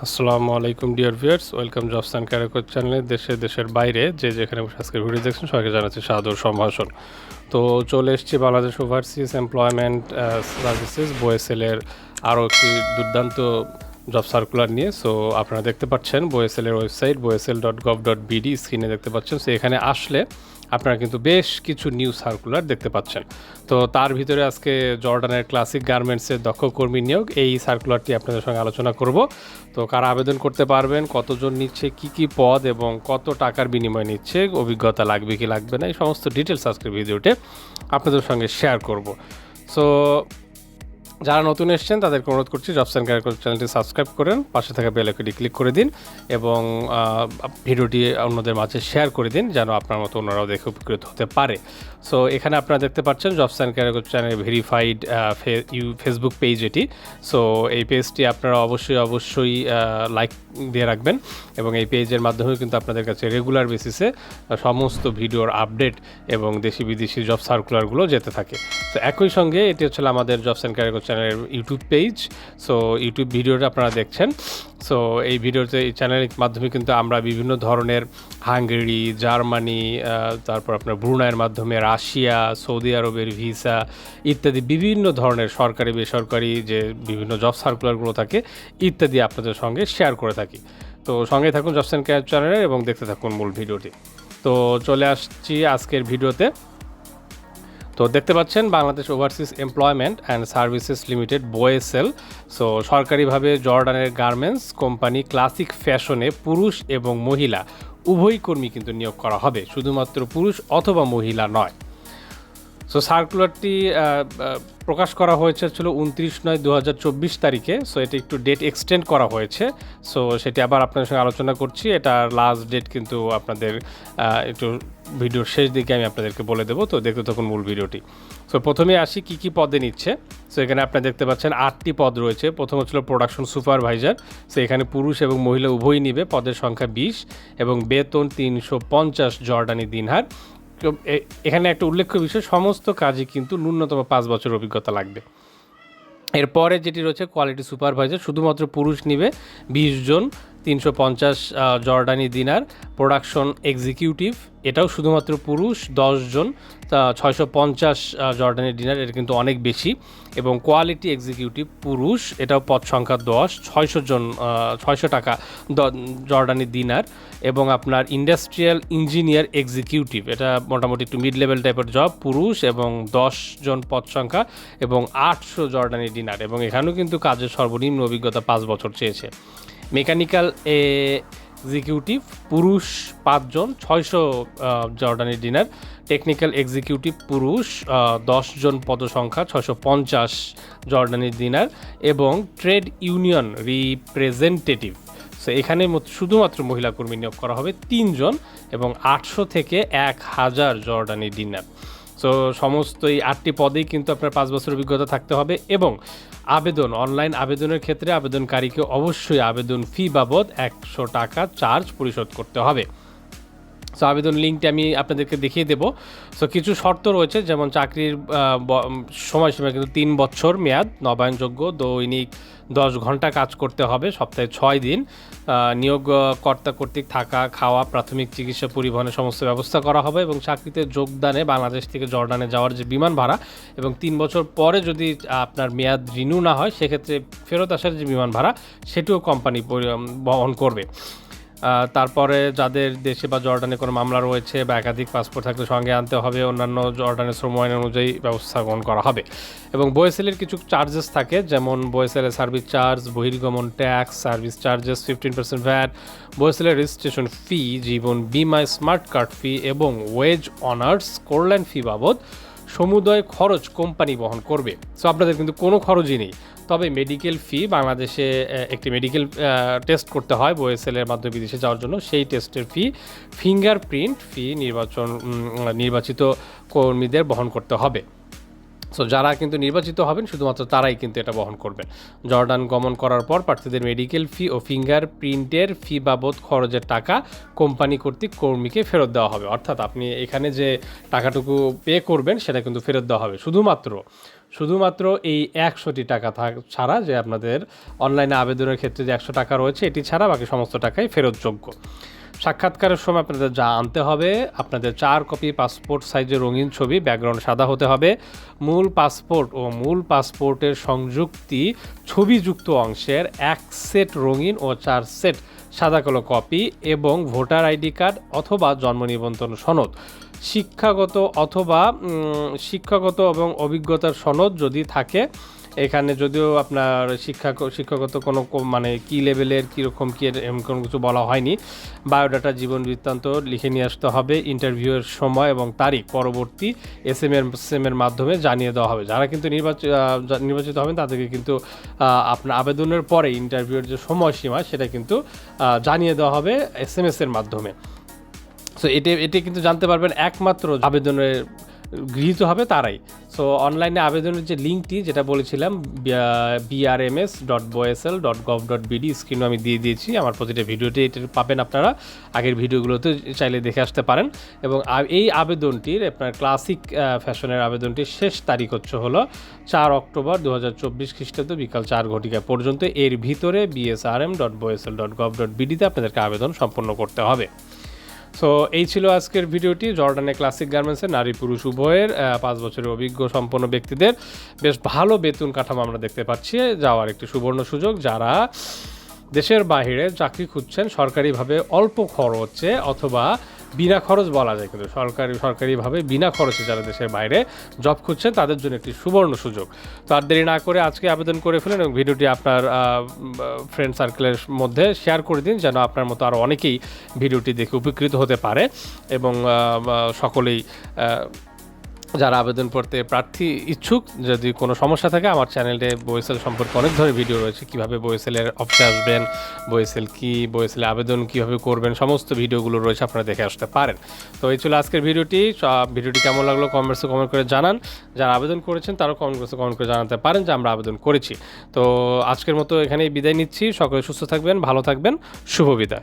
আসসালামু আলাইকুম, dear viewers. Welcome jobs and career চ্যানেলে দেশে, দেশের বাইরে। যে যেখানে আজকে ভিডিও দেখছেন, সবাইকে জানাচ্ছি সাদর সম্ভাষণ। তো চলে এসেছি বাংলাদেশ ওভারসিজ এমপ্লয়মেন্ট সার্ভিসেস বোয়েসেলের আরও একটি দুর্দান্ত জব সার্কুলার নিয়ে সো আপনারা দেখতে পাচ্ছেন বোয়েসেলের website, BOESL dot gov dot BD স্ক্রিনে দেখতে পাচ্ছেন। সো এখানে আসলে আপনারা কিন্তু বেশ কিছু নিউ সার্কুলার দেখতে পাচ্ছেন। তো তার ভিতরে আজকে জর্ডানের ক্লাসিক গার্মেন্টসের দক্ষ কর্মী নিয়োগ, এই সার্কুলারটি আপনাদের সঙ্গে আলোচনা করব। তো কারা আবেদন করতে পারবেন, কতজন নিচ্ছে, কি কি পদ এবং কত টাকার বিনিময় নিচ্ছে, অভিজ্ঞতা লাগবে কি লাগবে না, এই সমস্ত ডিটেলস আজকের ভিডিওতে আপনাদের সঙ্গে শেয়ার করব। সো যারা নতুন এসছেন, তাদেরকে অনুরোধ করছি জবস অ্যান্ড ক্যারিয়ার চ্যানেলটি সাবস্ক্রাইব করেন, পাশে থাকা বেল আইকনটি ক্লিক করে দিন এবং ভিডিওটি অন্যদের মাঝে শেয়ার করে দিন যেন আপনার মতো অন্যরাও দেখে উপকৃত হতে পারে। সো এখানে আপনারা দেখতে পাচ্ছেন jobs and career channel verified you Facebook page এটি। সো এই পেজটি আপনারা অবশ্যই অবশ্যই লাইক দিয়ে রাখবেন এবং এই পেজের মাধ্যমে কিন্তু আপনাদের কাছে রেগুলার বেসিসে সমস্ত ভিডিওর আপডেট এবং দেশি বিদেশি জব সার্কুলারগুলো যেতে থাকে। তো একই সঙ্গে এটি হচ্ছে আমাদের জবস অ্যান্ড ক্যারিয়ার চ্যানেলের ইউটিউব পেজ সো ইউটিউব ভিডিওটা আপনারা দেখছেন। সো এই ভিডিওতে, এই চ্যানেলের মাধ্যমে কিন্তু আমরা বিভিন্ন ধরনের হাঙ্গেরি, জার্মানি তারপর আপনার ব্রুনাইয়ের মাধ্যমে রাশিয়া, সৌদি আরবের ভিসা ইত্যাদি বিভিন্ন ধরনের সরকারি, বেসরকারি যে বিভিন্ন জব সার্কুলারগুলো থাকে, ইত্যাদি আপনাদের সঙ্গে শেয়ার করে থাকি। তো সঙ্গে থাকুন জবস অ্যান্ড ক্যারিয়ার চ্যানেলে এবং দেখতে থাকুন মূল ভিডিওটি। তো চলে আসছি আজকের ভিডিওতে। তো দেখতে পাচ্ছেন Bangladesh overseas employment and services limited BOESL so সরকারিভাবে জর্ডানের গার্মেন্টস কোম্পানি ক্লাসিক ফ্যাশনে পুরুষ এবং মহিলা, উভয় কর্মী কিন্তু নিয়োগ করা হবে। শুধুমাত্র পুরুষ অথবা মহিলা নয়। সো সার্কুলারটি প্রকাশ করা হয়েছে ছিল উনত্রিশ নয় দু তারিখে। সো এটা একটু ডেট এক্সটেন্ড করা হয়েছে। সো সেটি আবার আপনাদের সঙ্গে আলোচনা করছি। এটার লাস্ট ডেট কিন্তু আপনাদের একটু ভিডিওর শেষ দিকে আমি আপনাদেরকে বলে দেবো। তো দেখতে তখন মূল ভিডিওটি। সো প্রথমে আসি কি কি পদে নিচ্ছে। সো এখানে আপনারা দেখতে পাচ্ছেন আটটি পদ রয়েছে। প্রথম হচ্ছিল প্রোডাকশন সুপারভাইজার সো এখানে পুরুষ এবং মহিলা উভয়ই নিবে। পদের সংখ্যা বিশ এবং বেতন তিনশো পঞ্চাশ জর্ডানি দিনহার। এখানে একটা উল্লেখ্য বিষয়, সমস্ত কাজই কিন্তু ন্যূনতম পাঁচ বছর অভিজ্ঞতা লাগবে। এরপরে যেটি রয়েছে কোয়ালিটি সুপারভাইজার শুধুমাত্র পুরুষ নিবে বিশ জন তিনশো পঞ্চাশ জর্ডানি দিনার প্রোডাকশন এক্সিকিউটিভ। এটাও শুধুমাত্র পুরুষ জন ছয়শো পঞ্চাশ জর্ডানি ডিনার এটা কিন্তু অনেক বেশি। এবং কোয়ালিটি এক্সিকিউটিভ পুরুষ, এটাও পদ সংখ্যা দশ, ছয়শো জন ছয়শো টাকা জর্ডানি দিনার। এবং আপনার ইন্ডাস্ট্রিয়াল ইঞ্জিনিয়ার এক্সিকিউটিভ, এটা মোটামুটি একটু মিড লেভেল টাইপের জব পুরুষ এবং দশ জন পদ সংখ্যা এবং আটশো জর্ডানি ডিনার এবং এখানেও কিন্তু কাজের সর্বনিম্ন অভিজ্ঞতা পাঁচ বছর চেয়েছে। মেকানিক্যাল এক্সিকিউটিভ, পুরুষ পাঁচজন, ছয়শো জর্ডানি ডিনার। টেকনিক্যাল এক্সিকিউটিভ, পুরুষ দশজন পদসংখ্যা, ছয়শো পঞ্চাশ জর্ডানি দিনার এবং ট্রেড ইউনিয়ন রিপ্রেজেন্টেটিভ। সো এখানে মত- শুধুমাত্র মহিলা কর্মী নিয়োগ করা হবে তিনজন এবং আটশো থেকে এক হাজার জর্ডানি ডিনার। সো সমস্ত এই আটটি পদেই কিন্তু আপনার পাঁচ বছর অভিজ্ঞতা থাকতে হবে এবং আবেদন অনলাইন আবেদনের ক্ষেত্রে আবেদনকারীকে অবশ্যই আবেদন ফি বাবদ একশো টাকা চার্জ পরিশোধ করতে হবে। সো আবেদন লিঙ্কটি আমি আপনাদেরকে দেখিয়ে দেবো। সো কিছু শর্ত রয়েছে যেমন চাকরির সময়সীমা কিন্তু তিন বছর মেয়াদ নবায়নযোগ্য দৈনিক দশ ঘণ্টা কাজ করতে হবে সপ্তাহে ছয় দিন। আহ, নিয়োগ আহ, কর্তা কর্তৃক থাকা খাওয়া প্রাথমিক চিকিৎসা পরিবহনের সমস্ত ব্যবস্থা করা হবে এবং চাকরিতে যোগদানে বাংলাদেশ থেকে জর্ডানে যাওয়ার যে বিমান ভাড়া এবং তিন বছর পরে যদি আপনার মেয়াদ রিনিউ না হয় সেক্ষেত্রে ফেরত আসার যে বিমান ভাড়া সেটিও কোম্পানি বহন করবে। তারপরে যাদের দেশে বা জর্ডানে কোনো মামলা রয়েছে বা একাধিক পাসপোর্ট থাকলে সঙ্গে আনতে হবে, অন্যান্য জর্ডানের শ্রম আইন অনুযায়ী ব্যবস্থা গ্রহণ করা হবে। এবং বয়েসেলের কিছু চার্জেস থাকে, যেমন বয়েসেলের service charge বহির্গমন tax service charges fifteen percent VAT বয়েসেলের registration fee জীবন বিমা স্মার্ট কার্ড ফি এবং ওয়েজ অনার্স কোরল্যান্ড ফি বাবদ সমুদয় খরচ কোম্পানি বহন করবে। সো আপনাদের কিন্তু কোনো খরচই নেই। তবে মেডিকেল ফি বাংলাদেশে একটি মেডিকেল টেস্ট করতে হয় বোয়েসেলের মাধ্যমে বিদেশে যাওয়ার জন্য। সেই টেস্টের ফি ফিঙ্গারপ্রিন্ট ফি নির্বাচন নির্বাচিত কর্মীদের বহন করতে হবে। সো যারা কিন্তু নির্বাচিত হবেন, শুধুমাত্র তারাই কিন্তু এটা বহন করবেন। জর্ডান গমন করার পর প্রার্থীদের মেডিকেল ফি ও ফিঙ্গার প্রিন্টের ফি বাবদ খরচের টাকা কোম্পানি কর্তৃক কর্মীকে ফেরত দেওয়া হবে। অর্থাৎ আপনি এখানে যে টাকাটুকু পে করবেন, সেটা কিন্তু ফেরত দেওয়া হবে। শুধুমাত্র শুধুমাত্র এই একশোটি টাকা থাক ছাড়া যে আপনাদের অনলাইনে আবেদনের ক্ষেত্রে যে একশো টাকা রয়েছে, এটি ছাড়া বাকি সমস্ত টাকাই ফেরতযোগ্য। সাক্ষাৎকারের সময় আপনাদের যা আনতে হবে, আপনাদের চার কপি পাসপোর্ট সাইজের রঙিন ছবি, ব্যাকগ্রাউন্ড সাদা হতে হবে। মূল পাসপোর্ট ও মূল পাসপোর্টের সংযুক্তি ছবিযুক্ত অংশের এক সেট রঙিন ও চার সেট সাদা কালো কপি এবং ভোটার আইডি কার্ড অথবা জন্ম নিবন্ধন সনদ। শিক্ষাগত অথবা শিক্ষাগত এবং অভিজ্ঞতার সনদ যদি থাকে এখানে যদিও আপনার শিক্ষা, শিক্ষাগত কোনো মানে কি লেভেলের কীরকম কী কোনো কিছু বলা হয়নি। বায়োডাটা জীবন বৃত্তান্ত লিখে নিয়ে আসতে হবে, ইন্টারভিউয়ের সময় এবং তারিখ পরবর্তী এস এম এর এম এর মাধ্যমে জানিয়ে দেওয়া হবে। যারা কিন্তু নির্বাচিত নির্বাচিত হবেন তাদেরকে কিন্তু আপনার আবেদনের পরে ইন্টারভিউয়ের যে সময়সীমা সেটা কিন্তু জানিয়ে দেওয়া হবে এস এম এস এর মাধ্যমে। সো এটি এটি কিন্তু জানতে পারবেন একমাত্র আবেদনের গৃহীত হবে তারাই। সো অনলাইনে আবেদনের যে লিঙ্কটি যেটা বলেছিলাম BRMS dot BOESL dot gov dot BD স্ক্রিনও আমি দিয়ে দিয়েছি। আমার প্রতিটা ভিডিওতে এটা পাবেন আপনারা। আগের ভিডিওগুলোতে চাইলে দেখে আসতে পারেন। এবং এই আবেদনটির, আপনার ক্লাসিক ফ্যাশনের আবেদনটির শেষ তারিখ হচ্ছে হলো চার অক্টোবর দু হাজার চব্বিশ খ্রিস্টাব্দ বিকাল চার ঘটিকা পর্যন্ত। এর ভিতরে BSRM dot BOESL dot gov dot বিডিতে আপনাদেরকে আবেদন সম্পন্ন করতে হবে। সো এই ছিল আজকের ভিডিওটি। জর্ডানে ক্লাসিক গার্মেন্টসের নারী পুরুষ উভয়ের পাঁচ বছরের অভিজ্ঞ সম্পন্ন ব্যক্তিদের বেশ ভালো বেতন কাঠামো আমরা দেখতে পাচ্ছি। যাওয়ার একটি সুবর্ণ সুযোগ, যারা দেশের বাহিরে চাকরি খুঁজছেন সরকারিভাবে অল্প খরচে অথবা বিনা খরচ বলা যায় কিন্তু সরকারি সরকারিভাবে বিনা খরচে যারা দেশের বাইরে জব খুঁজছেন, তাদের জন্য একটি সুবর্ণ সুযোগ। তো আর দেরি না করে আজকে আবেদন করে ফেলেন এবং ভিডিওটি আপনার ফ্রেন্ড সার্কেলের মধ্যে শেয়ার করে দিন যেন আপনার মতো আরও অনেকেই ভিডিওটি দেখে উপকৃত হতে পারে এবং সকলেই যারা আবেদন করতে প্রার্থী ইচ্ছুক, যদি কোনো সমস্যা থাকে, আমার চ্যানেলে বইসেল সম্পর্কে অনেক ধরনের ভিডিও রয়েছে। কীভাবে বইসেলের অফিসে আসবেন, বইসেল কি, বইসেলে আবেদন কীভাবে করবেন, সমস্ত ভিডিওগুলো রয়েছে, আপনারা দেখে আসতে পারেন। তো এই ছিল আজকের ভিডিওটি। ভিডিওটি কেমন লাগল কমেন্টসে কমেন্ট করে জানান। যারা আবেদন করেছেন, তারাও কমেন্ট বক্সে কমেন্ট করে জানাতে পারেন যে আমরা আবেদন করেছি। তো আজকের মতো এখানেই বিদায় নিচ্ছি। সকলে সুস্থ থাকবেন, ভালো থাকবেন। শুভ বিদায়।